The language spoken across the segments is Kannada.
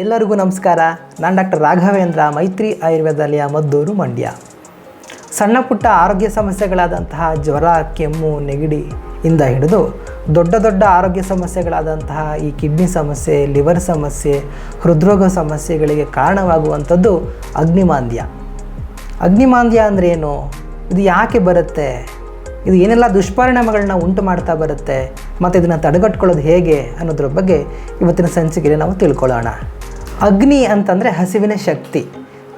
ಎಲ್ಲರಿಗೂ ನಮಸ್ಕಾರ. ನಾನು ಡಾಕ್ಟರ್ ರಾಘವೇಂದ್ರ, ಮೈತ್ರಿ ಆಯುರ್ವೇದಾಲಯ ಮದ್ದೂರು ಮಂಡ್ಯ. ಸಣ್ಣ ಪುಟ್ಟ ಆರೋಗ್ಯ ಸಮಸ್ಯೆಗಳಾದಂತಹ ಜ್ವರ, ಕೆಮ್ಮು, ನೆಗಡಿ ಇಂದ ಹಿಡಿದು ದೊಡ್ಡ ದೊಡ್ಡ ಆರೋಗ್ಯ ಸಮಸ್ಯೆಗಳಾದಂತಹ ಈ ಕಿಡ್ನಿ ಸಮಸ್ಯೆ, ಲಿವರ್ ಸಮಸ್ಯೆ, ಹೃದ್ರೋಗ ಸಮಸ್ಯೆಗಳಿಗೆ ಕಾರಣವಾಗುವಂಥದ್ದು ಅಗ್ನಿಮಾಂದ್ಯ. ಅಗ್ನಿಮಾಂದ್ಯ ಅಂದರೆ ಏನು? ಇದು ಯಾಕೆ ಬರುತ್ತೆ? ಇದು ಏನೆಲ್ಲ ದುಷ್ಪರಿಣಾಮಗಳನ್ನ ಉಂಟು ಮಾಡ್ತಾ ಬರುತ್ತೆ? ಮತ್ತು ಇದನ್ನು ತಡೆಗಟ್ಕೊಳ್ಳೋದು ಹೇಗೆ ಅನ್ನೋದ್ರ ಬಗ್ಗೆ ಇವತ್ತಿನ ಸಂಚಿಕೆಯಲ್ಲಿ ನಾವು ತಿಳ್ಕೊಳ್ಳೋಣ. ಅಗ್ನಿ ಅಂತಂದರೆ ಹಸಿವಿನ ಶಕ್ತಿ,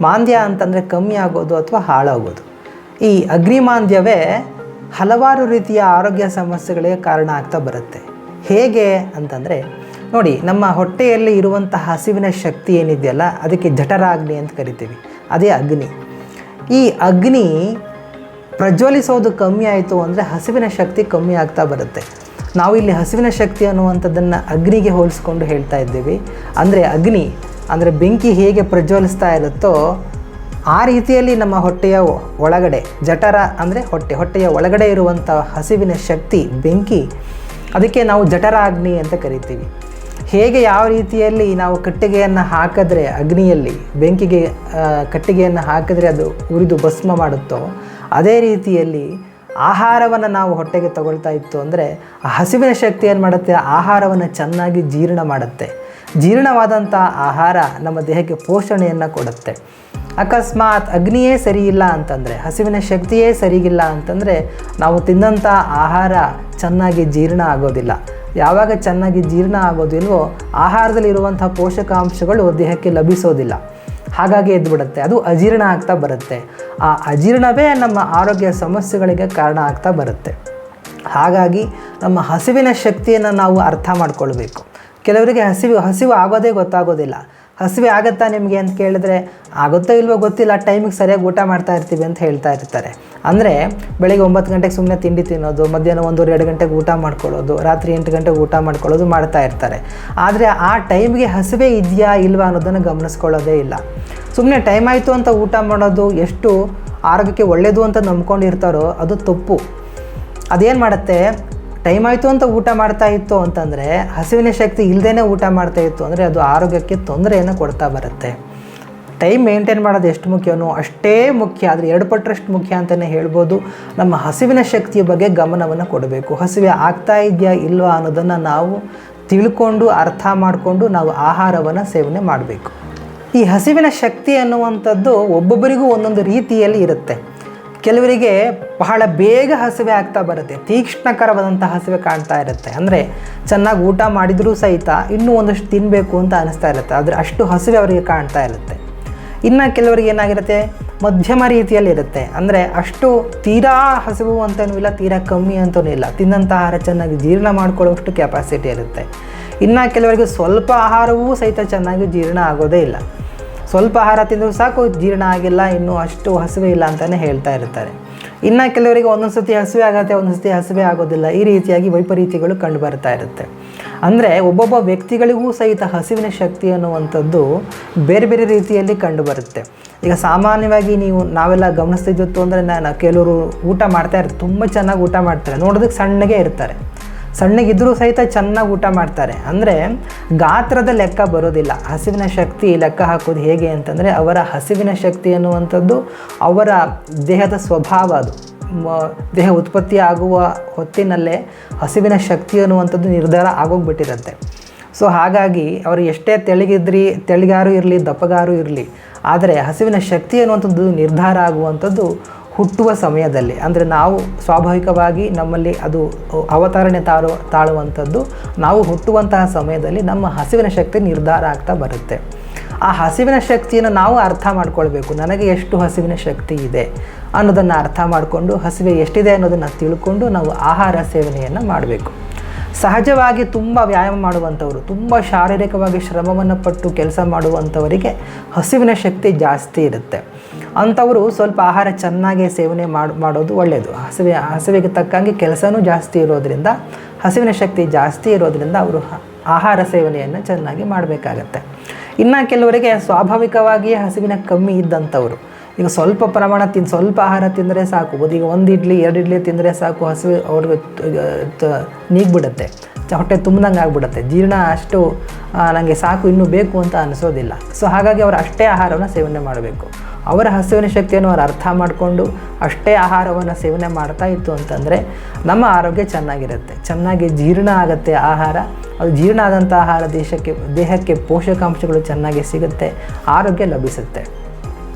ಮಾಂದ್ಯ ಅಂತಂದರೆ ಕಮ್ಮಿ ಆಗೋದು ಅಥವಾ ಹಾಳಾಗೋದು. ಈ ಅಗ್ನಿಮಾಂದ್ಯವೇ ಹಲವಾರು ರೀತಿಯ ಆರೋಗ್ಯ ಸಮಸ್ಯೆಗಳಿಗೆ ಕಾರಣ ಆಗ್ತಾ ಬರುತ್ತೆ. ಹೇಗೆ ಅಂತಂದರೆ, ನೋಡಿ, ನಮ್ಮ ಹೊಟ್ಟೆಯಲ್ಲಿ ಇರುವಂತಹ ಹಸಿವಿನ ಶಕ್ತಿ ಏನಿದೆಯಲ್ಲ, ಅದಕ್ಕೆ ಜಠರಾಗ್ನಿ ಅಂತ ಕರಿತೀವಿ, ಅದೇ ಅಗ್ನಿ. ಈ ಅಗ್ನಿ ಪ್ರಜ್ವಲಿಸೋದು ಕಮ್ಮಿ ಆಯಿತು ಅಂದರೆ ಹಸಿವಿನ ಶಕ್ತಿ ಕಮ್ಮಿ ಆಗ್ತಾ ಬರುತ್ತೆ. ನಾವು ಇಲ್ಲಿ ಹಸಿವಿನ ಶಕ್ತಿ ಅನ್ನುವಂಥದ್ದನ್ನು ಅಗ್ನಿಗೆ ಹೋಲಿಸ್ಕೊಂಡು ಹೇಳ್ತಾ ಇದ್ದೀವಿ. ಅಂದರೆ ಅಗ್ನಿ ಅಂದರೆ ಬೆಂಕಿ ಹೇಗೆ ಪ್ರಜ್ವಲಿಸ್ತಾ ಇರುತ್ತೋ ಆ ರೀತಿಯಲ್ಲಿ ನಮ್ಮ ಹೊಟ್ಟೆಯ ಒಳಗಡೆ, ಜಠರ ಅಂದರೆ ಹೊಟ್ಟೆ, ಹೊಟ್ಟೆಯ ಒಳಗಡೆ ಇರುವಂಥ ಹಸಿವಿನ ಶಕ್ತಿ ಬೆಂಕಿ, ಅದಕ್ಕೆ ನಾವು ಜಠರ ಅಗ್ನಿ ಅಂತ ಕರಿತೀವಿ. ಹೇಗೆ ಯಾವ ರೀತಿಯಲ್ಲಿ ನಾವು ಕಟ್ಟಿಗೆಯನ್ನು ಹಾಕಿದ್ರೆ, ಅಗ್ನಿಯಲ್ಲಿ ಬೆಂಕಿಗೆ ಕಟ್ಟಿಗೆಯನ್ನು ಹಾಕಿದ್ರೆ ಅದು ಉರಿದು ಭಸ್ಮ ಮಾಡುತ್ತೋ, ಅದೇ ರೀತಿಯಲ್ಲಿ ಆಹಾರವನ್ನು ನಾವು ಹೊಟ್ಟೆಗೆ ತಗೊಳ್ತಾ ಇತ್ತು ಅಂದರೆ ಆ ಹಸಿವಿನ ಶಕ್ತಿ ಏನು ಮಾಡುತ್ತೆ? ಆಹಾರವನ್ನು ಚೆನ್ನಾಗಿ ಜೀರ್ಣ ಮಾಡುತ್ತೆ. ಜೀರ್ಣವಾದಂಥ ಆಹಾರ ನಮ್ಮ ದೇಹಕ್ಕೆ ಪೋಷಣೆಯನ್ನು ಕೊಡುತ್ತೆ. ಅಕಸ್ಮಾತ್ ಅಗ್ನಿಯೇ ಸರಿ ಇಲ್ಲ ಅಂತಂದರೆ, ಹಸಿವಿನ ಶಕ್ತಿಯೇ ಸರಿಗಿಲ್ಲ ಅಂತಂದರೆ, ನಾವು ತಿಂದಂಥ ಆಹಾರ ಚೆನ್ನಾಗಿ ಜೀರ್ಣ ಆಗೋದಿಲ್ಲ. ಯಾವಾಗ ಚೆನ್ನಾಗಿ ಜೀರ್ಣ ಆಗೋದಿಲ್ವೋ, ಆಹಾರದಲ್ಲಿರುವಂಥ ಪೋಷಕಾಂಶಗಳು ದೇಹಕ್ಕೆ ಲಭಿಸೋದಿಲ್ಲ. ಹಾಗಾಗಿ ಎದ್ದುಬಿಡುತ್ತೆ ಅದು ಅಜೀರ್ಣ ಆಗ್ತಾ ಬರುತ್ತೆ. ಆ ಅಜೀರ್ಣವೇ ನಮ್ಮ ಆರೋಗ್ಯ ಸಮಸ್ಯೆಗಳಿಗೆ ಕಾರಣ ಆಗ್ತಾ ಬರುತ್ತೆ. ಹಾಗಾಗಿ ನಮ್ಮ ಹಸಿವಿನ ಶಕ್ತಿಯನ್ನು ನಾವು ಅರ್ಥ ಮಾಡ್ಕೊಳ್ಬೇಕು. ಕೆಲವರಿಗೆ ಹಸಿವು ಹಸಿವು ಆಗೋದೇ ಗೊತ್ತಾಗೋದಿಲ್ಲ. ಹಸಿವೆ ಆಗತ್ತಾ ನಿಮಗೆ ಅಂತ ಕೇಳಿದ್ರೆ, ಆಗುತ್ತೋ ಇಲ್ವೋ ಗೊತ್ತಿಲ್ಲ, ಟೈಮಿಗೆ ಸರಿಯಾಗಿ ಊಟ ಮಾಡ್ತಾ ಇರ್ತೀವಿ ಅಂತ ಹೇಳ್ತಾ ಇರ್ತಾರೆ. ಅಂದರೆ ಬೆಳಿಗ್ಗೆ ಒಂಬತ್ತು ಗಂಟೆಗೆ ಸುಮ್ಮನೆ ತಿಂಡಿ ತಿನ್ನೋದು, ಮಧ್ಯಾಹ್ನ ಒಂದೂವರೆ, ಎರಡು ಗಂಟೆಗೆ ಊಟ ಮಾಡ್ಕೊಳ್ಳೋದು, ರಾತ್ರಿ ಎಂಟು ಗಂಟೆಗೆ ಊಟ ಮಾಡ್ಕೊಳ್ಳೋದು ಮಾಡ್ತಾ ಇರ್ತಾರೆ. ಆದರೆ ಆ ಟೈಮ್ಗೆ ಹಸಿವೆ ಇದೆಯಾ ಇಲ್ವಾ ಅನ್ನೋದನ್ನು ಗಮನಿಸ್ಕೊಳ್ಳೋದೇ ಇಲ್ಲ. ಸುಮ್ಮನೆ ಟೈಮ್ ಆಯಿತು ಅಂತ ಊಟ ಮಾಡೋದು ಎಷ್ಟು ಆರೋಗ್ಯಕ್ಕೆ ಒಳ್ಳೆಯದು ಅಂತ ನಂಬ್ಕೊಂಡಿರ್ತಾರೋ ಅದು ತಪ್ಪು. ಅದೇನು ಮಾಡುತ್ತೆ? ಟೈಮ್ ಆಯಿತು ಅಂತ ಊಟ ಮಾಡ್ತಾ ಇತ್ತು ಅಂತಂದರೆ ಹಸಿವಿನ ಶಕ್ತಿ ಇಲ್ಲದೇ ಊಟ ಮಾಡ್ತಾ ಇತ್ತು ಅಂದರೆ ಅದು ಆರೋಗ್ಯಕ್ಕೆ ತೊಂದರೆಯನ್ನು ಕೊಡ್ತಾ ಬರುತ್ತೆ. ಟೈಮ್ ಮೇಂಟೈನ್ ಮಾಡೋದು ಎಷ್ಟು ಮುಖ್ಯನೋ ಅಷ್ಟೇ ಮುಖ್ಯ, ಆದರೆ ಎರಡು ಪಟ್ಟರಷ್ಟು ಮುಖ್ಯ ಅಂತಲೇ ಹೇಳ್ಬೋದು. ನಮ್ಮ ಹಸಿವಿನ ಶಕ್ತಿಯ ಬಗ್ಗೆ ಗಮನವನ್ನು ಕೊಡಬೇಕು. ಹಸಿವೆ ಆಗ್ತಾ ಇದೆಯಾ ಇಲ್ವಾ ಅನ್ನೋದನ್ನು ನಾವು ತಿಳ್ಕೊಂಡು, ಅರ್ಥ ಮಾಡಿಕೊಂಡು ನಾವು ಆಹಾರವನ್ನು ಸೇವನೆ ಮಾಡಬೇಕು. ಈ ಹಸಿವಿನ ಶಕ್ತಿ ಅನ್ನುವಂಥದ್ದು ಒಬ್ಬೊಬ್ಬರಿಗೂ ಒಂದೊಂದು ರೀತಿಯಲ್ಲಿ ಇರುತ್ತೆ. ಕೆಲವರಿಗೆ ಬಹಳ ಬೇಗ ಹಸಿವೆ ಆಗ್ತಾ ಬರುತ್ತೆ ತೀಕ್ಷ್ಣಕರವಾದಂಥ ಹಸಿವೆ ಕಾಣ್ತಾ ಇರುತ್ತೆ. ಅಂದರೆ ಚೆನ್ನಾಗಿ ಊಟ ಮಾಡಿದರೂ ಸಹಿತ ಇನ್ನೂ ಒಂದಷ್ಟು ತಿನ್ನಬೇಕು ಅಂತ ಅನಿಸ್ತಾ ಇರುತ್ತೆ. ಆದರೆ ಅಷ್ಟು ಹಸಿವೆ ಅವರಿಗೆ ಕಾಣ್ತಾ ಇರುತ್ತೆ. ಇನ್ನು ಕೆಲವರಿಗೆ ಏನಾಗಿರುತ್ತೆ? ಮಧ್ಯಮ ರೀತಿಯಲ್ಲಿ ಇರುತ್ತೆ ಅಂದರೆ ಅಷ್ಟು ತೀರಾ ಹಸಿವು ಅಂತನೂ ಇಲ್ಲ, ತೀರಾ ಕಮ್ಮಿ ಅಂತನೂ ಇಲ್ಲ. ತಿನ್ನಂಥ ಆಹಾರ ಚೆನ್ನಾಗಿ ಜೀರ್ಣ ಮಾಡ್ಕೊಳ್ಳೋಷ್ಟು ಕೆಪಾಸಿಟಿ ಇರುತ್ತೆ. ಇನ್ನು ಕೆಲವರಿಗೆ ಸ್ವಲ್ಪ ಆಹಾರವೂ ಸಹಿತ ಚೆನ್ನಾಗಿ ಜೀರ್ಣ ಆಗೋದೇ ಇಲ್ಲ. ಸ್ವಲ್ಪ ಆಹಾರ ತಿಂದರೂ ಸಾಕು, ಜೀರ್ಣ ಆಗಿಲ್ಲ, ಇನ್ನೂ ಅಷ್ಟು ಹಸಿವೆ ಇಲ್ಲ ಅಂತಲೇ ಹೇಳ್ತಾ ಇರ್ತಾರೆ. ಇನ್ನು ಕೆಲವರಿಗೆ ಒಂದೊಂದು ಸತಿ ಹಸಿವೆ ಆಗುತ್ತೆ ಒಂದೊಂದು ಸತಿ ಹಸಿವೆ ಆಗೋದಿಲ್ಲ. ಈ ರೀತಿಯಾಗಿ ವೈಪರೀತ್ಯಗಳು ಕಂಡು ಬರ್ತಾ ಇರುತ್ತೆ. ಅಂದರೆ ಒಬ್ಬೊಬ್ಬ ವ್ಯಕ್ತಿಗಳಿಗೂ ಸಹಿತ ಹಸಿವಿನ ಶಕ್ತಿ ಅನ್ನುವಂಥದ್ದು ಬೇರೆ ಬೇರೆ ರೀತಿಯಲ್ಲಿ ಕಂಡು ಬರುತ್ತೆ. ಈಗ ಸಾಮಾನ್ಯವಾಗಿ ನೀವು, ನಾವೆಲ್ಲ ಗಮನಿಸ್ತಿದ್ದು ಅಂದರೆ ನಾನು ಕೆಲವರು ಊಟ ಮಾಡ್ತಾ ಇರ್ತಾರೆ, ತುಂಬ ಚೆನ್ನಾಗಿ ಊಟ ಮಾಡ್ತಾರೆ. ನೋಡೋದಕ್ಕೆ ಸಣ್ಣಗೆ ಇರ್ತಾರೆ. ಸಣ್ಣಗಿದ್ದರೂ ಸಹಿತ ಚೆನ್ನಾಗಿ ಊಟ ಮಾಡ್ತಾರೆ. ಅಂದರೆ ಗಾತ್ರದ ಲೆಕ್ಕ ಬರೋದಿಲ್ಲ. ಹಸಿವಿನ ಶಕ್ತಿ ಲೆಕ್ಕ ಹಾಕೋದು ಹೇಗೆ ಅಂತಂದರೆ ಅವರ ಹಸಿವಿನ ಶಕ್ತಿ ಅನ್ನುವಂಥದ್ದು ಅವರ ದೇಹದ ಸ್ವಭಾವ ಅದು. ದೇಹ ಉತ್ಪತ್ತಿ ಆಗುವ ಹೊತ್ತಿನಲ್ಲೇ ಹಸಿವಿನ ಶಕ್ತಿ ಅನ್ನುವಂಥದ್ದು ನಿರ್ಧಾರ ಆಗೋಗ್ಬಿಟ್ಟಿರುತ್ತೆ. ಸೊ ಹಾಗಾಗಿ ಅವರು ಎಷ್ಟೇ ತೆಳಗಿದ್ರಿ, ತೆಳಗಾರು ಇರಲಿ, ದಪ್ಪಗಾರು ಇರಲಿ, ಆದರೆ ಹಸಿವಿನ ಶಕ್ತಿ ಅನ್ನುವಂಥದ್ದು ನಿರ್ಧಾರ ಆಗುವಂಥದ್ದು ಹುಟ್ಟುವ ಸಮಯದಲ್ಲಿ, ಅಂದರೆ ನಾವು ಸ್ವಾಭಾವಿಕವಾಗಿ ನಮ್ಮಲ್ಲಿ ಅದು ಅವತರಣೆ ತಾಳು ತಾಳುವಂಥದ್ದು, ನಾವು ಹುಟ್ಟುವಂತಹ ಸಮಯದಲ್ಲಿ ನಮ್ಮ ಹಸಿವಿನ ಶಕ್ತಿ ನಿರ್ಧಾರ ಆಗ್ತಾ ಬರುತ್ತೆ. ಆ ಹಸಿವಿನ ಶಕ್ತಿಯನ್ನು ನಾವು ಅರ್ಥ ಮಾಡ್ಕೊಳ್ಬೇಕು. ನನಗೆ ಎಷ್ಟು ಹಸಿವಿನ ಶಕ್ತಿ ಇದೆ ಅನ್ನೋದನ್ನು ಅರ್ಥ ಮಾಡಿಕೊಂಡು, ಹಸಿವೆ ಎಷ್ಟಿದೆ ಅನ್ನೋದನ್ನು ತಿಳ್ಕೊಂಡು ನಾವು ಆಹಾರ ಸೇವನೆಯನ್ನು ಮಾಡಬೇಕು. ಸಹಜವಾಗಿ ತುಂಬ ವ್ಯಾಯಾಮ ಮಾಡುವಂಥವರು, ತುಂಬ ಶಾರೀರಿಕವಾಗಿ ಶ್ರಮವನ್ನು ಪಟ್ಟು ಕೆಲಸ ಮಾಡುವಂಥವರಿಗೆ ಹಸಿವಿನ ಶಕ್ತಿ ಜಾಸ್ತಿ ಇರುತ್ತೆ. ಅಂಥವರು ಸ್ವಲ್ಪ ಆಹಾರ ಚೆನ್ನಾಗಿ ಸೇವನೆ ಮಾಡಿ, ಮಾಡೋದು ಒಳ್ಳೆಯದು ಹಸಿವೆ, ಹಸಿವೆಗೆ ತಕ್ಕಂಗೆ ಕೆಲಸನೂ ಜಾಸ್ತಿ ಇರೋದರಿಂದ, ಹಸಿವಿನ ಶಕ್ತಿ ಜಾಸ್ತಿ ಇರೋದರಿಂದ ಅವರು ಆಹಾರ ಸೇವನೆಯನ್ನು ಚೆನ್ನಾಗಿ ಮಾಡಬೇಕಾಗತ್ತೆ. ಇನ್ನು ಕೆಲವರಿಗೆ ಸ್ವಾಭಾವಿಕವಾಗಿಯೇ ಹಸಿವಿನ ಕಮ್ಮಿ ಇದ್ದಂಥವ್ರು. ಈಗ ಸ್ವಲ್ಪ ಪ್ರಮಾಣ ತಿನ್, ಸ್ವಲ್ಪ ಆಹಾರ ತಿಂದರೆ ಸಾಕು. ಈಗ ಒಂದು ಇಡ್ಲಿ, ಎರಡು ಇಡ್ಲಿ ತಿಂದರೆ ಸಾಕು. ಹಸಿವು ಅವ್ರಿಗೆ ನೀಗ್ಬಿಡುತ್ತೆ. ಹೊಟ್ಟೆ ತುಂಬ್ದಂಗೆ ಆಗ್ಬಿಡುತ್ತೆ. ಜೀರ್ಣ ಅಷ್ಟು ನನಗೆ ಸಾಕು, ಇನ್ನೂ ಬೇಕು ಅಂತ ಅನಿಸೋದಿಲ್ಲ. ಸೊ ಹಾಗಾಗಿ ಅವರು ಅಷ್ಟೇ ಆಹಾರವನ್ನು ಸೇವನೆ ಮಾಡಬೇಕು. ಅವರ ಹಸಿವಿನ ಶಕ್ತಿಯನ್ನು ಅವರು ಅರ್ಥ ಮಾಡಿಕೊಂಡು ಅಷ್ಟೇ ಆಹಾರವನ್ನು ಸೇವನೆ ಮಾಡ್ತಾ ಇತ್ತು ಅಂತಂದರೆ ನಮ್ಮ ಆರೋಗ್ಯ ಚೆನ್ನಾಗಿರುತ್ತೆ. ಚೆನ್ನಾಗಿ ಜೀರ್ಣ ಆಗುತ್ತೆ ಆಹಾರ. ಅದು ಜೀರ್ಣ ಆದಂಥ ಆಹಾರ ದೇಶಕ್ಕೆ, ದೇಹಕ್ಕೆ ಪೋಷಕಾಂಶಗಳು ಚೆನ್ನಾಗಿ ಸಿಗುತ್ತೆ, ಆರೋಗ್ಯ ಲಭಿಸುತ್ತೆ.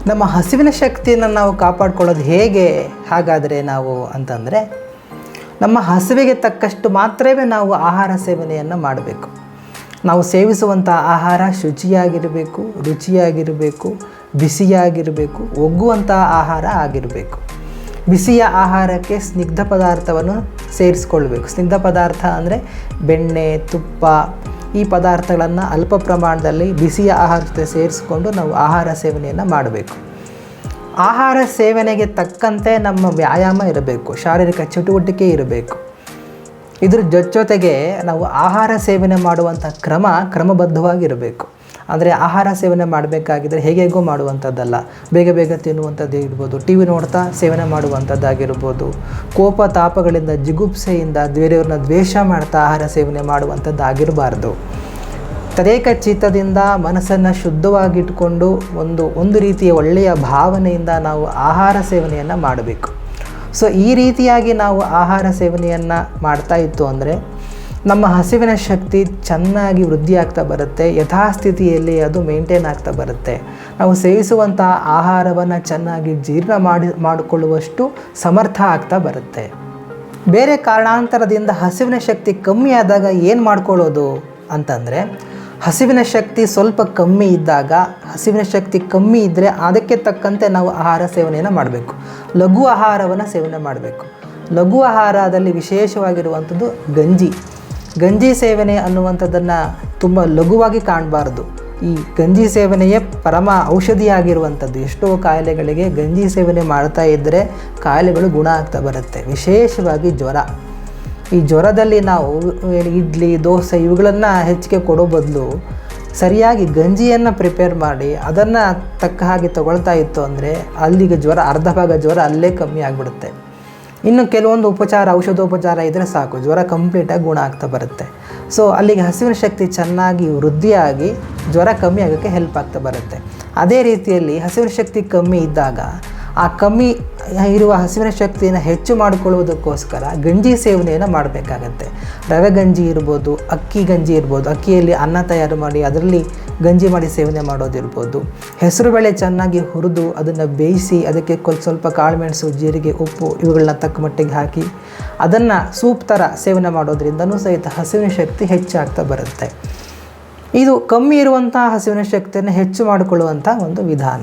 ನಮ್ಮ ಹಸಿವಿನ ಶಕ್ತಿಯನ್ನು ನಾವು ಕಾಪಾಡ್ಕೊಳ್ಳೋದು ಹೇಗೆ? ಹಾಗಾದರೆ ನಾವು ಅಂತಂದರೆ ನಮ್ಮ ಹಸಿವಿಗೆ ತಕ್ಕಷ್ಟು ಮಾತ್ರವೇ ನಾವು ಆಹಾರ ಸೇವನೆಯನ್ನು ಮಾಡಬೇಕು. ನಾವು ಸೇವಿಸುವಂಥ ಆಹಾರ ಶುಚಿಯಾಗಿರಬೇಕು, ರುಚಿಯಾಗಿರಬೇಕು, ಬಿಸಿಯಾಗಿರಬೇಕು, ಒಗ್ಗುವಂಥ ಆಹಾರ ಆಗಿರಬೇಕು. ಬಿಸಿಯ ಆಹಾರಕ್ಕೆ ಸ್ನಿಗ್ಧ ಪದಾರ್ಥವನ್ನು ಸೇರಿಸ್ಕೊಳ್ಬೇಕು. ಸ್ನಿಗ್ಧ ಪದಾರ್ಥ ಅಂದರೆ ಬೆಣ್ಣೆ, ತುಪ್ಪ, ಈ ಪದಾರ್ಥಗಳನ್ನು ಅಲ್ಪ ಪ್ರಮಾಣದಲ್ಲಿ ಬಿಸಿಯ ಆಹಾರ ಜೊತೆ ಸೇರಿಸ್ಕೊಂಡು ನಾವು ಆಹಾರ ಸೇವನೆಯನ್ನು ಮಾಡಬೇಕು. ಆಹಾರ ಸೇವನೆಗೆ ತಕ್ಕಂತೆ ನಮ್ಮ ವ್ಯಾಯಾಮ ಇರಬೇಕು, ಶಾರೀರಿಕ ಚಟುವಟಿಕೆ ಇರಬೇಕು. ಇದ್ರ ಜೊತೆಗೆ ನಾವು ಆಹಾರ ಸೇವನೆ ಮಾಡುವಂಥ ಕ್ರಮ ಕ್ರಮಬದ್ಧವಾಗಿರಬೇಕು ಅಂದರೆ ಆಹಾರ ಸೇವನೆ ಮಾಡಬೇಕಾಗಿದ್ದರೆ ಹೇಗೆ ಹೇಗೋ ಮಾಡುವಂಥದ್ದಲ್ಲ. ಬೇಗ ಬೇಗ ತಿನ್ನುವಂಥದ್ದು ಇರ್ಬೋದು, ಟಿ ವಿ ನೋಡ್ತಾ ಸೇವನೆ ಮಾಡುವಂಥದ್ದಾಗಿರ್ಬೋದು, ಕೋಪ ತಾಪಗಳಿಂದ, ಜಿಗುಪ್ಸೆಯಿಂದ, ಬೇರೆಯವ್ರನ್ನ ದ್ವೇಷ ಮಾಡ್ತಾ ಆಹಾರ ಸೇವನೆ ಮಾಡುವಂಥದ್ದಾಗಿರಬಾರ್ದು. ತದೇಕ ಚಿತ್ತದಿಂದ ಮನಸ್ಸನ್ನು ಶುದ್ಧವಾಗಿಟ್ಕೊಂಡು ಒಂದು ಒಂದು ರೀತಿಯ ಒಳ್ಳೆಯ ಭಾವನೆಯಿಂದ ನಾವು ಆಹಾರ ಸೇವನೆಯನ್ನು ಮಾಡಬೇಕು. ಸೊ ಈ ರೀತಿಯಾಗಿ ನಾವು ಆಹಾರ ಸೇವನೆಯನ್ನು ಮಾಡ್ತಾ ಇತ್ತು ಅಂದರೆ ನಮ್ಮ ಹಸಿವಿನ ಶಕ್ತಿ ಚೆನ್ನಾಗಿ ವೃದ್ಧಿಯಾಗ್ತಾ ಬರುತ್ತೆ, ಯಥಾಸ್ಥಿತಿಯಲ್ಲಿ ಅದು ಮೇಂಟೈನ್ ಆಗ್ತಾ ಬರುತ್ತೆ. ನಾವು ಸೇವಿಸುವಂಥ ಆಹಾರವನ್ನು ಚೆನ್ನಾಗಿ ಜೀರ್ಣ ಮಾಡಿ, ಮಾಡಿಕೊಳ್ಳುವಷ್ಟು ಸಮರ್ಥ ಆಗ್ತಾ ಬರುತ್ತೆ. ಬೇರೆ ಕಾರಣಾಂತರದಿಂದ ಹಸಿವಿನ ಶಕ್ತಿ ಕಮ್ಮಿ ಆದಾಗ ಏನು ಮಾಡ್ಕೊಳ್ಳೋದು ಅಂತಂದರೆ ಹಸಿವಿನ ಶಕ್ತಿ ಸ್ವಲ್ಪ ಕಮ್ಮಿ ಇದ್ದಾಗ, ಹಸಿವಿನ ಶಕ್ತಿ ಕಮ್ಮಿ ಇದ್ದರೆ ಅದಕ್ಕೆ ತಕ್ಕಂತೆ ನಾವು ಆಹಾರ ಸೇವನೆಯನ್ನು ಮಾಡಬೇಕು. ಲಘು ಆಹಾರವನ್ನು ಸೇವನೆ ಮಾಡಬೇಕು. ಲಘು ಆಹಾರದಲ್ಲಿ ವಿಶೇಷವಾಗಿರುವಂಥದ್ದು ಗಂಜಿ. ಗಂಜಿ ಸೇವನೆ ಅನ್ನುವಂಥದ್ದನ್ನು ತುಂಬ ಲಘುವಾಗಿ ಕಾಣಬಾರ್ದು. ಈ ಗಂಜಿ ಸೇವನೆಯೇ ಪರಮ ಔಷಧಿಯಾಗಿರುವಂಥದ್ದು. ಎಷ್ಟೋ ಕಾಯಿಲೆಗಳಿಗೆ ಗಂಜಿ ಸೇವನೆ ಮಾಡ್ತಾ ಇದ್ದರೆ ಕಾಯಿಲೆಗಳು ಗುಣ ಆಗ್ತಾ ಬರುತ್ತೆ. ವಿಶೇಷವಾಗಿ ಜ್ವರ. ಈ ಜ್ವರದಲ್ಲಿ ನಾವು ಇಡ್ಲಿ, ದೋಸೆ ಇವುಗಳನ್ನು ಹೆಚ್ಚಿಗೆ ಕೊಡೋ ಬದಲು ಸರಿಯಾಗಿ ಗಂಜಿಯನ್ನು ಪ್ರಿಪೇರ್ ಮಾಡಿ ಅದನ್ನು ತಕ್ಕ ಹಾಗೆ ತಗೊಳ್ತಾ ಇತ್ತು ಅಂದರೆ ಅಲ್ಲಿಗೆ ಜ್ವರ, ಅರ್ಧ ಭಾಗ ಜ್ವರ ಅಲ್ಲೇ ಕಮ್ಮಿ ಆಗಿಬಿಡುತ್ತೆ. ಇನ್ನು ಕೆಲವೊಂದು ಉಪಚಾರ, ಔಷಧೋಪಚಾರ ಇದ್ದರೆ ಸಾಕು, ಜ್ವರ ಕಂಪ್ಲೀಟಾಗಿ ಗುಣ ಆಗ್ತಾ ಬರುತ್ತೆ. ಸೊ ಅಲ್ಲಿಗೆ ಹಸಿವಿನ ಶಕ್ತಿ ಚೆನ್ನಾಗಿ ವೃದ್ಧಿಯಾಗಿ ಜ್ವರ ಕಮ್ಮಿ ಆಗೋಕ್ಕೆ ಹೆಲ್ಪ್ ಆಗ್ತಾ ಬರುತ್ತೆ. ಅದೇ ರೀತಿಯಲ್ಲಿ ಹಸಿವಿನ ಶಕ್ತಿ ಕಮ್ಮಿ ಇದ್ದಾಗ ಆ ಕಮ್ಮಿ ಇರುವ ಹಸಿವಿನ ಶಕ್ತಿಯನ್ನು ಹೆಚ್ಚು ಮಾಡಿಕೊಳ್ಳುವುದಕ್ಕೋಸ್ಕರ ಗಂಜಿ ಸೇವನೆಯನ್ನು ಮಾಡಬೇಕಾಗತ್ತೆ. ರವೆ ಗಂಜಿ ಇರ್ಬೋದು, ಅಕ್ಕಿ ಗಂಜಿ ಇರ್ಬೋದು, ಅಕ್ಕಿಯಲ್ಲಿ ಅನ್ನ ತಯಾರು ಮಾಡಿ ಅದರಲ್ಲಿ ಗಂಜಿ ಮಾಡಿ ಸೇವನೆ ಮಾಡೋದಿರ್ಬೋದು. ಹೆಸರುಬೇಳೆ ಚೆನ್ನಾಗಿ ಹುರಿದು ಅದನ್ನು ಬೇಯಿಸಿ ಅದಕ್ಕೆ ಕೊಲ್, ಸ್ವಲ್ಪ ಕಾಳುಮೆಣಸು, ಜೀರಿಗೆ, ಉಪ್ಪು ಇವುಗಳನ್ನ ತಕ್ಕ ಮಟ್ಟಿಗೆ ಹಾಕಿ ಅದನ್ನು ಸೂಪ್ ಥರ ಸೇವನೆ ಮಾಡೋದ್ರಿಂದನೂ ಸಹಿತ ಹಸಿವಿನ ಶಕ್ತಿ ಹೆಚ್ಚಾಗ್ತಾ ಬರುತ್ತೆ. ಇದು ಕಮ್ಮಿ ಇರುವಂಥ ಹಸಿವಿನ ಶಕ್ತಿಯನ್ನು ಹೆಚ್ಚು ಮಾಡಿಕೊಳ್ಳುವಂಥ ಒಂದು ವಿಧಾನ.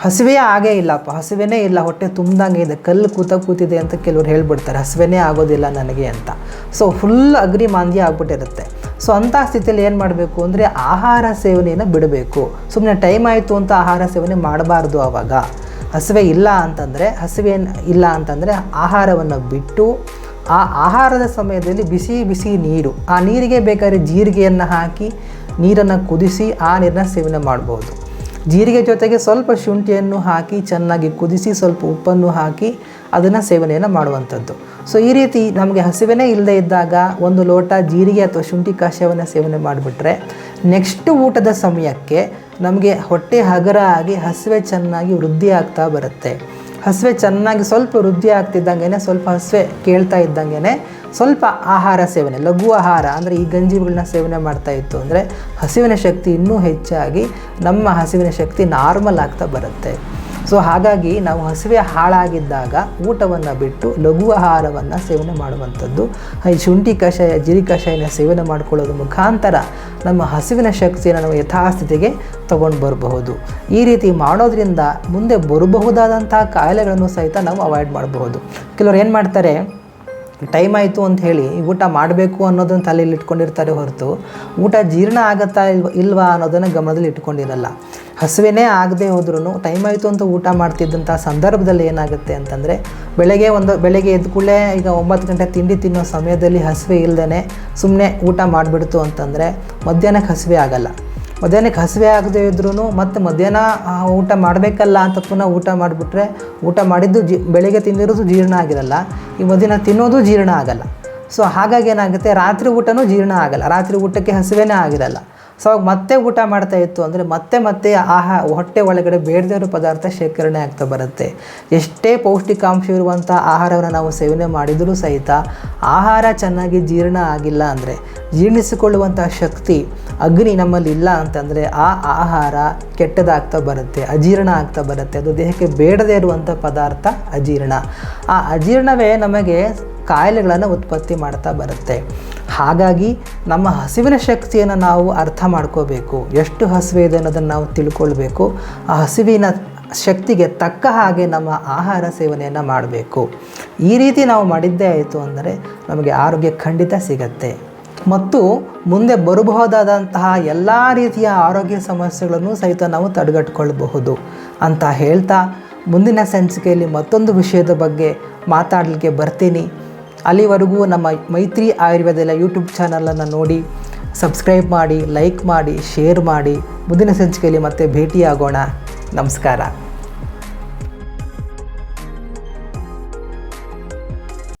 ಹಸಿವೆ ಆಗೇ ಇಲ್ಲಪ್ಪ. ಹಸಿವೆನೇ ಇಲ್ಲ. ಹೊಟ್ಟೆ ತುಂಬ್ದಂಗೆ ಇದೆ. ಕಲ್ಲು ಕೂತ ಕೂತಿದೆ ಅಂತ ಕೆಲವ್ರು ಹೇಳ್ಬಿಡ್ತಾರೆ. ಹಸಿವೆನೇ ಆಗೋದಿಲ್ಲ ನನಗೆ ಅಂತ. ಸೊ ಫುಲ್ ಅಗ್ರಿ ಮಾಂದ್ಯ ಆಗ್ಬಿಟ್ಟಿರುತ್ತೆ. ಸೊ ಅಂಥ ಸ್ಥಿತಿಯಲ್ಲಿ ಏನು ಮಾಡಬೇಕು ಅಂದರೆ ಆಹಾರ ಸೇವನೆಯನ್ನು ಬಿಡಬೇಕು. ಸುಮ್ಮನೆ ಟೈಮ್ ಆಯಿತು ಅಂತ ಆಹಾರ ಸೇವನೆ ಮಾಡಬಾರ್ದು ಆವಾಗ ಹಸಿವೆ ಇಲ್ಲ ಅಂತಂದರೆ, ಹಸಿವೆ ಇಲ್ಲ ಅಂತಂದರೆ ಆಹಾರವನ್ನು ಬಿಟ್ಟು, ಆ ಆಹಾರದ ಸಮಯದಲ್ಲಿ ಬಿಸಿ ಬಿಸಿ ನೀರು, ಆ ನೀರಿಗೆ ಬೇಕಾದ್ರೆ ಜೀರಿಗೆಯನ್ನು ಹಾಕಿ, ನೀರನ್ನು ಕುದಿಸಿ, ಆ ನೀರನ್ನ ಸೇವನೆ ಮಾಡ್ಬೋದು. ಜೀರಿಗೆ ಜೊತೆಗೆ ಸ್ವಲ್ಪ ಶುಂಠಿಯನ್ನು ಹಾಕಿ ಚೆನ್ನಾಗಿ ಕುದಿಸಿ ಸ್ವಲ್ಪ ಉಪ್ಪನ್ನು ಹಾಕಿ ಅದನ್ನು ಸೇವನೆಯನ್ನು ಮಾಡುವಂಥದ್ದು. ಸೊ ಈ ರೀತಿ ನಮಗೆ ಹಸಿವೆನೇ ಇಲ್ಲದೆ ಇದ್ದಾಗ ಒಂದು ಲೋಟ ಜೀರಿಗೆ ಅಥವಾ ಶುಂಠಿ ಕಾಷಾಯವನ್ನು ಸೇವನೆ ಮಾಡಿಬಿಟ್ರೆ ನೆಕ್ಸ್ಟ್ ಊಟದ ಸಮಯಕ್ಕೆ ನಮಗೆ ಹೊಟ್ಟೆ ಹಗರ ಆಗಿ ಹಸಿವೆ ಚೆನ್ನಾಗಿ ವೃದ್ಧಿ ಆಗ್ತಾ ಬರುತ್ತೆ. ಹಸಿವೆ ಚೆನ್ನಾಗಿ ಸ್ವಲ್ಪ ವೃದ್ಧಿ ಆಗ್ತಿದ್ದಂಗೆ ಸ್ವಲ್ಪ ಹಸುವೆ ಕೇಳ್ತಾ ಇದ್ದಂಗೆ ಸ್ವಲ್ಪ ಆಹಾರ ಸೇವನೆ, ಲಘು ಆಹಾರ ಅಂದರೆ ಈ ಗಂಜಿಗಳನ್ನ ಸೇವನೆ ಮಾಡ್ತಾ ಇತ್ತು ಅಂದರೆ ಹಸಿವಿನ ಶಕ್ತಿ ಇನ್ನೂ ಹೆಚ್ಚಾಗಿ ನಮ್ಮ ಹಸಿವಿನ ಶಕ್ತಿ ನಾರ್ಮಲ್ ಆಗ್ತಾ ಬರುತ್ತೆ. ಸೊ ಹಾಗಾಗಿ ನಾವು ಹಸಿವೆ ಹಾಳಾಗಿದ್ದಾಗ ಊಟವನ್ನು ಬಿಟ್ಟು ಲಘು ಆಹಾರವನ್ನು ಸೇವನೆ ಮಾಡುವಂಥದ್ದು. ಈ ಶುಂಠಿ ಕಷಾಯ, ಜಿರಿ ಕಷಾಯನ ಸೇವನೆ ಮಾಡಿಕೊಳ್ಳೋದು ಮುಖಾಂತರ ನಮ್ಮ ಹಸಿವಿನ ಶಕ್ತಿಯನ್ನು ನಾವು ಯಥಾಸ್ಥಿತಿಗೆ ತಗೊಂಡು ಬರಬಹುದು. ಈ ರೀತಿ ಮಾಡೋದ್ರಿಂದ ಮುಂದೆ ಬರಬಹುದಾದಂಥ ಕಾಯಿಲೆಗಳನ್ನು ಸಹಿತ ನಾವು ಅವಾಯ್ಡ್ ಮಾಡಬಹುದು. ಕೆಲವರು ಏನು ಮಾಡ್ತಾರೆ? ಟೈಮ್ ಆಯಿತು ಅಂತ ಹೇಳಿ ಊಟ ಮಾಡಬೇಕು ಅನ್ನೋದನ್ನು ತಲೆಯಲ್ಲಿ ಇಟ್ಕೊಂಡಿರ್ತಾರೆ ಹೊರತು ಊಟ ಜೀರ್ಣ ಆಗತ್ತಾ ಇಲ್ವ ಇಲ್ವಾ ಅನ್ನೋದನ್ನು ಗಮನದಲ್ಲಿ ಇಟ್ಕೊಂಡಿರಲ್ಲ. ಹಸುವೆನೇ ಆಗದೆ ಹೋದ್ರೂ ಟೈಮ್ ಆಯಿತು ಅಂತ ಊಟ ಮಾಡ್ತಿದ್ದಂಥ ಸಂದರ್ಭದಲ್ಲಿ ಏನಾಗುತ್ತೆ ಅಂತಂದರೆ ಬೆಳಗ್ಗೆ ಒಂದು ಬೆಳಗ್ಗೆ ಎದ್ದ ಕೂಡಲೇ ಈಗ ಒಂಬತ್ತು ಗಂಟೆ ತಿಂಡಿ ತಿನ್ನೋ ಸಮಯದಲ್ಲಿ ಹಸುವೆ ಇಲ್ಲದೇ ಸುಮ್ಮನೆ ಊಟ ಮಾಡಿಬಿಡ್ತು ಅಂತಂದರೆ ಮಧ್ಯಾಹ್ನಕ್ಕೆ ಹಸುವೆ ಆಗಲ್ಲ. ಮಧ್ಯಾಹ್ನಕ್ಕೆ ಹಸಿವೆ ಆಗದೆ ಇದ್ರೂ ಮತ್ತು ಮಧ್ಯಾಹ್ನ ಊಟ ಮಾಡಬೇಕಲ್ಲ ಅಂತ ಪುನಃ ಊಟ ಮಾಡಿಬಿಟ್ರೆ ಊಟ ಮಾಡಿದ್ದು ಜಿ, ಬೆಳಿಗ್ಗೆ ತಿಂದಿರೋದು ಜೀರ್ಣ ಆಗಿರಲ್ಲ. ಈ ಮಧ್ಯಾಹ್ನ ತಿನ್ನೋದು ಜೀರ್ಣ ಆಗಲ್ಲ. ಸೊ ಹಾಗಾಗಿ ಏನಾಗುತ್ತೆ? ರಾತ್ರಿ ಊಟನೂ ಜೀರ್ಣ ಆಗಲ್ಲ. ರಾತ್ರಿ ಊಟಕ್ಕೆ ಹಸಿವೇನೇ ಆಗಿರಲ್ಲ. ಸೊ ಅವಾಗ ಮತ್ತೆ ಊಟ ಮಾಡ್ತಾ ಇತ್ತು ಅಂದರೆ ಮತ್ತೆ ಮತ್ತೆ ಆಹಾ ಹೊಟ್ಟೆ ಒಳಗಡೆ ಬೇಡದೇ ಇರೋ ಪದಾರ್ಥ ಶೇಖರಣೆ ಆಗ್ತಾ ಬರುತ್ತೆ. ಎಷ್ಟೇ ಪೌಷ್ಟಿಕಾಂಶ ಇರುವಂಥ ಆಹಾರವನ್ನು ನಾವು ಸೇವನೆ ಮಾಡಿದರೂ ಸಹಿತ ಆಹಾರ ಚೆನ್ನಾಗಿ ಜೀರ್ಣ ಆಗಿಲ್ಲ ಅಂದರೆ ಜೀರ್ಣಿಸಿಕೊಳ್ಳುವಂಥ ಶಕ್ತಿ ಅಗ್ನಿ ನಮ್ಮಲ್ಲಿ ಇಲ್ಲ ಅಂತಂದರೆ ಆ ಆಹಾರ ಕೆಟ್ಟದಾಗ್ತಾ ಬರುತ್ತೆ, ಅಜೀರ್ಣ ಆಗ್ತಾ ಬರುತ್ತೆ. ಅದು ದೇಹಕ್ಕೆ ಬೇಡದೇ ಇರುವಂಥ ಪದಾರ್ಥ ಅಜೀರ್ಣ. ಆ ಅಜೀರ್ಣವೇ ನಮಗೆ ಕಾಯಿಲೆಗಳನ್ನು ಉತ್ಪತ್ತಿ ಮಾಡ್ತಾ ಬರುತ್ತೆ. ಹಾಗಾಗಿ ನಮ್ಮ ಹಸಿವಿನ ಶಕ್ತಿಯನ್ನು ನಾವು ಅರ್ಥ ಮಾಡ್ಕೋಬೇಕು. ಎಷ್ಟು ಹಸಿವೆ ಇದೆ ಅನ್ನೋದನ್ನು ನಾವು ತಿಳ್ಕೊಳ್ಬೇಕು. ಆ ಹಸಿವಿನ ಶಕ್ತಿಗೆ ತಕ್ಕ ಹಾಗೆ ನಮ್ಮ ಆಹಾರ ಸೇವನೆಯನ್ನು ಮಾಡಬೇಕು. ಈ ರೀತಿ ನಾವು ಮಾಡಿದ್ದೇ ಆಯಿತು ಅಂದರೆ ನಮಗೆ ಆರೋಗ್ಯ ಖಂಡಿತ ಸಿಗತ್ತೆ. ಮತ್ತು ಮುಂದೆ ಬರಬಹುದಾದಂತಹ ಎಲ್ಲ ರೀತಿಯ ಆರೋಗ್ಯ ಸಮಸ್ಯೆಗಳನ್ನು ಸಹಿತ ನಾವು ತಡೆಗಟ್ಕೊಳ್ಬಹುದು ಅಂತ ಹೇಳ್ತಾ ಮುಂದಿನ ಸಂಚಿಕೆಯಲ್ಲಿ ಮತ್ತೊಂದು ವಿಷಯದ ಬಗ್ಗೆ ಮಾತಾಡಲಿಕ್ಕೆ ಬರ್ತೀನಿ. ಅಲ್ಲಿವರೆಗೂ ನಮ್ಮ ಮೈತ್ರಿ ಆಯುರ್ವೇದ ಯೂಟ್ಯೂಬ್ ಚಾನಲನ್ನು ನೋಡಿ, ಸಬ್ಸ್ಕ್ರೈಬ್ ಮಾಡಿ, ಲೈಕ್ ಮಾಡಿ, ಶೇರ್ ಮಾಡಿ. ಮುಂದಿನ ಸಂಚಿಕೆಯಲ್ಲಿ ಮತ್ತೆ ಭೇಟಿಯಾಗೋಣ. ನಮಸ್ಕಾರ.